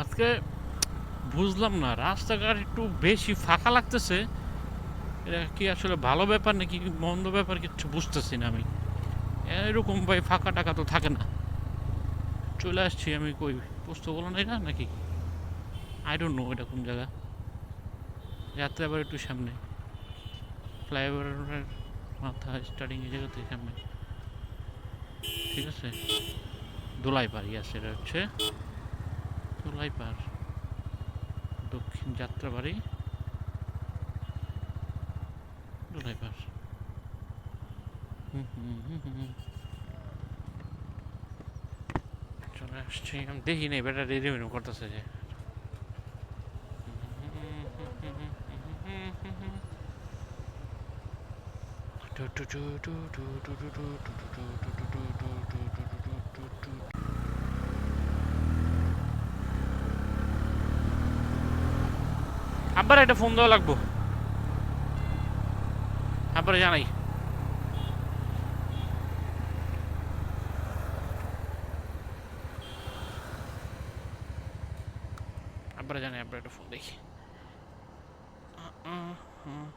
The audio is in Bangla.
আজকে বুঝলাম না, রাস্তাঘাট একটু বেশি ফাঁকা লাগতেছে। এটা কি আসলে ভালো ব্যাপার নাকি মন্দ ব্যাপার কিছু বুঝতেছি না আমি। এরকম ভাই ফাঁকা টাকা তো থাকে না। চলে আসছি আমি কই পুস্তকগুলো না নাকি? আই ডোন্ট নো এটা কোন জায়গা। যাত্রা আবার একটু সামনে। ফ্লাইওভারের মাথা স্টার্টিং এই জায়গাতে সামনে। ঠিক আছে? দোলাই পার ইয়াস এটা হচ্ছে। দোলাই পার দক্ষিণ যাত্রাবাড়ি দোলাই পার হুম হুম হুম হুম হুম। চলে আসছি আমি দেখি নাই বেটা রেডি মেনু করতেছে যে। আবার একটা ফোন দেওয়া লাগবো আবার জানাই আবার জানাই আবার একটা ফোন দেখি আ, আ, আ।